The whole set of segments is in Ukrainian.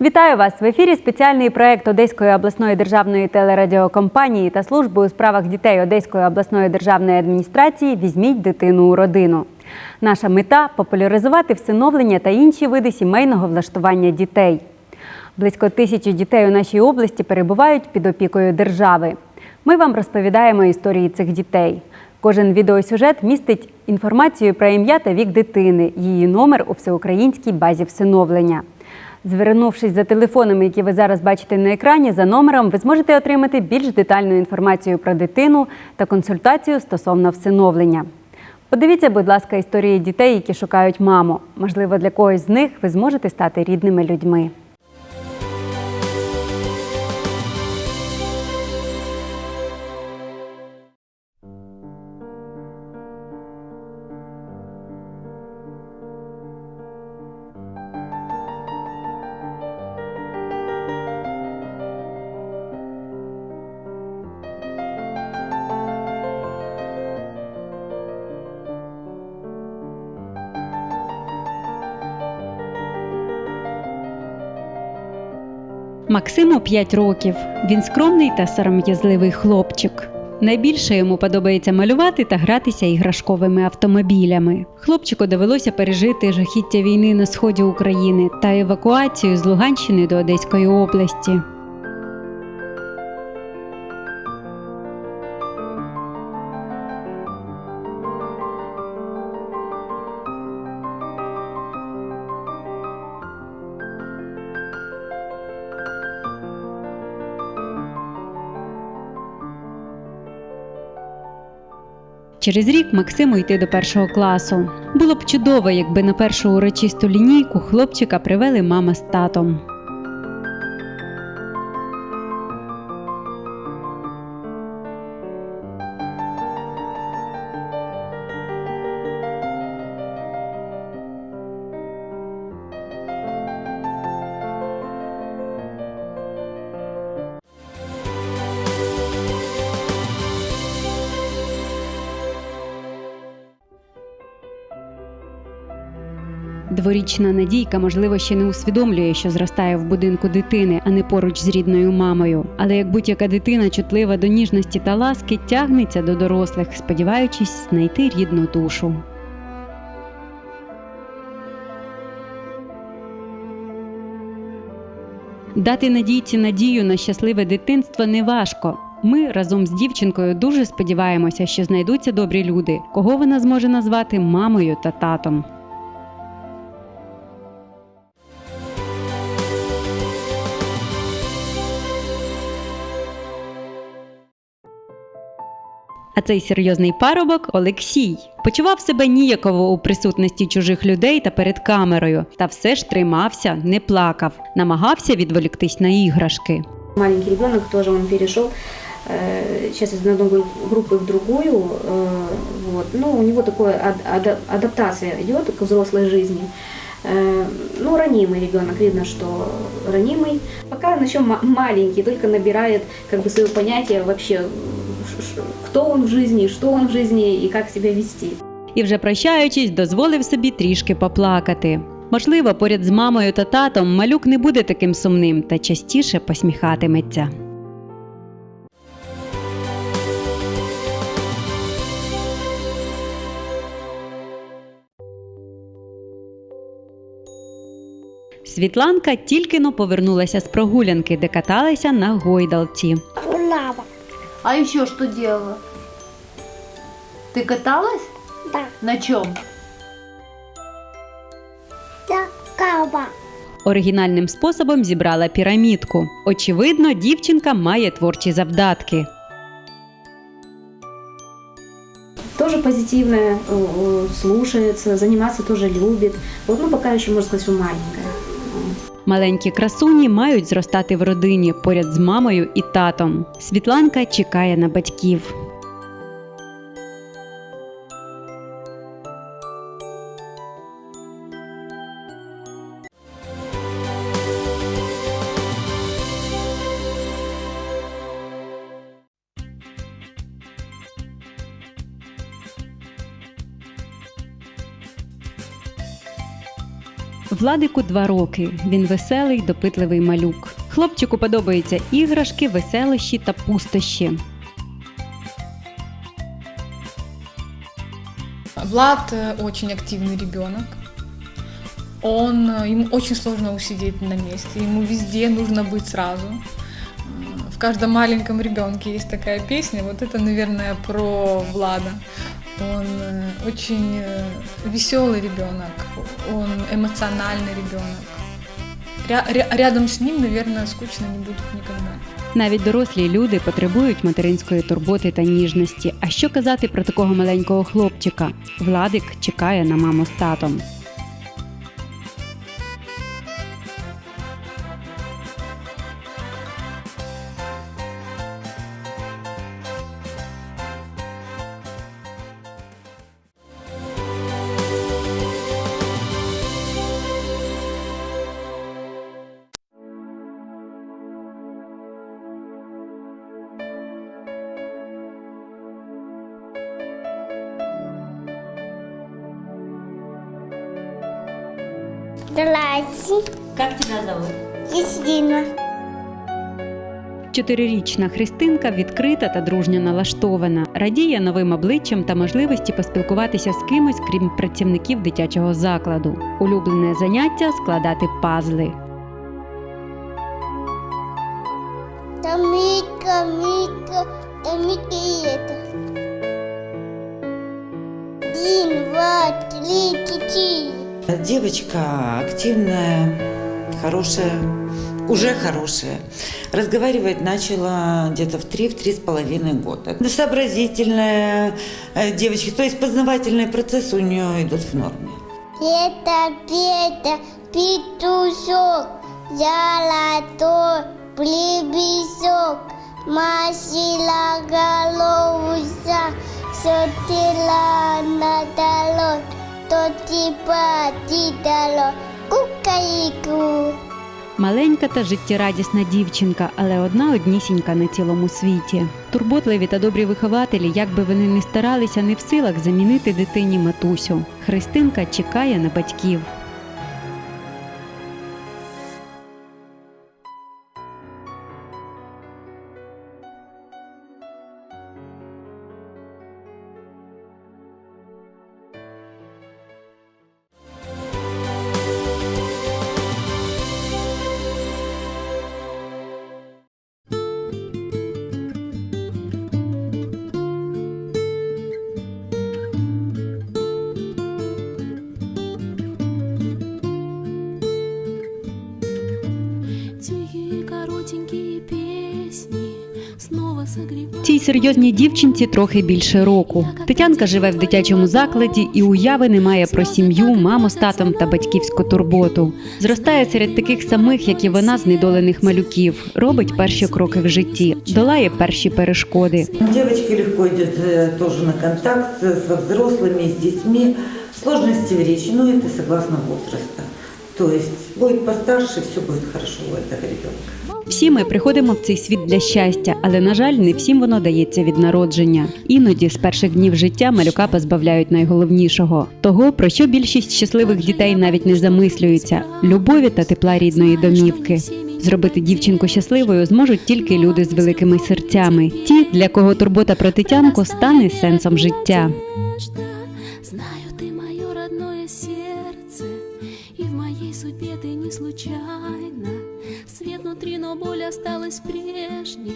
Вітаю вас в ефірі. Спеціальний проект Одеської обласної державної телерадіокомпанії та служби у справах дітей Одеської обласної державної адміністрації Візьміть дитину у родину. Наша мета популяризувати всиновлення та інші види сімейного влаштування дітей. Близько тисячі дітей у нашій області перебувають під опікою держави. Ми вам розповідаємо історії цих дітей. Кожен відеосюжет містить інформацію про ім'я та вік дитини, її номер у всеукраїнській базі всиновлення. Звернувшись за телефонами, які ви зараз бачите на екрані, за номером ви зможете отримати більш детальну інформацію про дитину та консультацію стосовно всиновлення. Подивіться, будь ласка, історії дітей, які шукають маму. Можливо, для когось з них ви зможете стати рідними людьми. Максиму 5 років. Він скромний та сором'язливий хлопчик. Найбільше йому подобається малювати та гратися іграшковими автомобілями. Хлопчику довелося пережити жахіття війни на сході України та евакуацію з Луганщини до Одеської області. Через рік Максиму йти до першого класу. Було б чудово, якби на першу урочисту лінійку хлопчика привели мама з татом. Дворічна Надійка, можливо, ще не усвідомлює, що зростає в будинку дитини, а не поруч з рідною мамою. Але як будь-яка дитина, чутлива до ніжності та ласки, тягнеться до дорослих, сподіваючись знайти рідну душу. Дати надійці надію на щасливе дитинство неважко. Ми разом з дівчинкою дуже сподіваємося, що знайдуться добрі люди, кого вона зможе назвати мамою та татом. А цей серйозний парубок Олексій почував себе ніяково у присутності чужих людей та перед камерою, та все ж тримався, не плакав, намагався відволіктись на іграшки. Маленький ребенок тоже он перешел э, сейчас из одной группы в другую, э, вот. Ну, у него такое ад- ада- адаптация идет к взрослой жизни. Э, Ну, ранимый ребенок, видно, что ранимый. Пока он еще ма- маленький, только набирает как бы свое понятие вообще, ш- ш- кто он в жизни, что он в жизни и как себя вести. І вже прощаючись, дозволив собі трішки поплакати. Можливо, поряд з мамою та татом малюк не буде таким сумним та частіше посміхатиметься. Світланка тільки но повернулася з прогулянки, де каталася на гойдалці. Лава. А еще что делала? Ты каталась? Да. На чем? Я кава. Оригінальним способом зібрала пірамідку. Очевидно, дівчинка має творчі завдатки. Тоже позитивная, э, э, слушается, заниматься тоже любит. Вот, ну, пока еще, можно сказать, что маленькая. Маленькі красуні мають зростати в родині поряд з мамою і татом. Світланка чекає на батьків. Владику два роки. Він веселий, допитливий малюк. Хлопчику подобаються іграшки, веселощі та пустощі. Влад э, очень активный ребенок. Он, э, ему очень сложно усидеть на месте, ему везде нужно быть сразу. М, В каждом маленьком ребенке есть такая песня, вот это, наверное, про Влада. Он э, очень веселый ребенок, он эмоциональный ребенок. Ря- ря- рядом с ним, наверное, скучно не будет никогда. Навіть дорослі люди потребують материнської турботи та ніжності. А що казати про такого маленького хлопчика? Владик чекає на маму з татом. Здрасте. Як тебе зовут? Кристина. Чотирирічна Христинка відкрита та дружньо налаштована, радіє новим обличчям та можливості поспілкуватися з кимось, крім працівників дитячого закладу. Улюблене заняття складати пазли. Там Мика, Мика, там Мика и. Один, два, три, четыре. Девочка активная, хорошая, уже хорошая. Разговаривать начала где-то в три, в три с половиной года. Сообразительная э, девочка, то есть познавательные процессы у нее идут в норме. Пета, Пета, петушок, золотой плебесок, масила головуса, сотила на талон, то типа титало, кукаїку. Маленька та життєрадісна дівчинка, але одна однісінька на цілому світі. Турботливі та добрі вихователі, як би вони не старалися, не в силах замінити дитині матусю. Христинка чекає на батьків. серйозній дівчинці трохи більше року. Тетянка живе в дитячому закладі і уяви не має про сім'ю, маму з татом та батьківську турботу. Зростає серед таких самих, як і вона, знедолених малюків, робить перші кроки в житті, долає перші перешкоди. Девочке легко идет э, тоже на контакт с- со взрослыми, с детьми. Сложности в речи, но это согласно возраста. То есть будет постарше, все будет хорошо у этого ребенка. Всі ми приходимо в цей світ для щастя, але на жаль, не всім воно дається від народження. Іноді з перших днів життя малюка позбавляють найголовнішого того, про що більшість щасливих дітей навіть не замислюються любові та тепла рідної домівки. Зробити дівчинку щасливою зможуть тільки люди з великими серцями, ті, для кого турбота про дитянку стане сенсом життя. Знаю, ты мое родное сердце, и в моей судьбе ты не случайно. Внутри, но боль осталась прежней,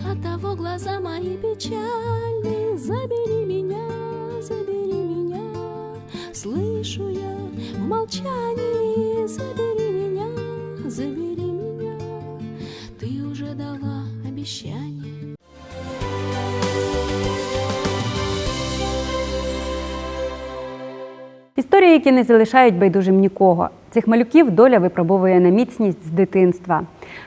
Оттого глаза мои печальны. Забери меня, забери меня, слышу я в молчании. Забери меня, забери Історії, які не залишають байдужим нікого. Цих малюків доля випробовує на міцність з дитинства.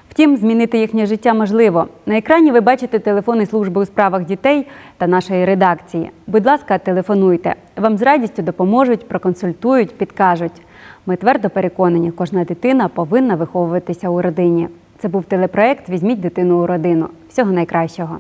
Втім, змінити їхнє життя можливо. На екрані ви бачите телефони служби у справах дітей та нашої редакції. Будь ласка, телефонуйте. Вам з радістю допоможуть, проконсультують, підкажуть. Ми твердо переконані, кожна дитина повинна виховуватися у родині. Це був телепроект Візьміть дитину у родину. Всього найкращого.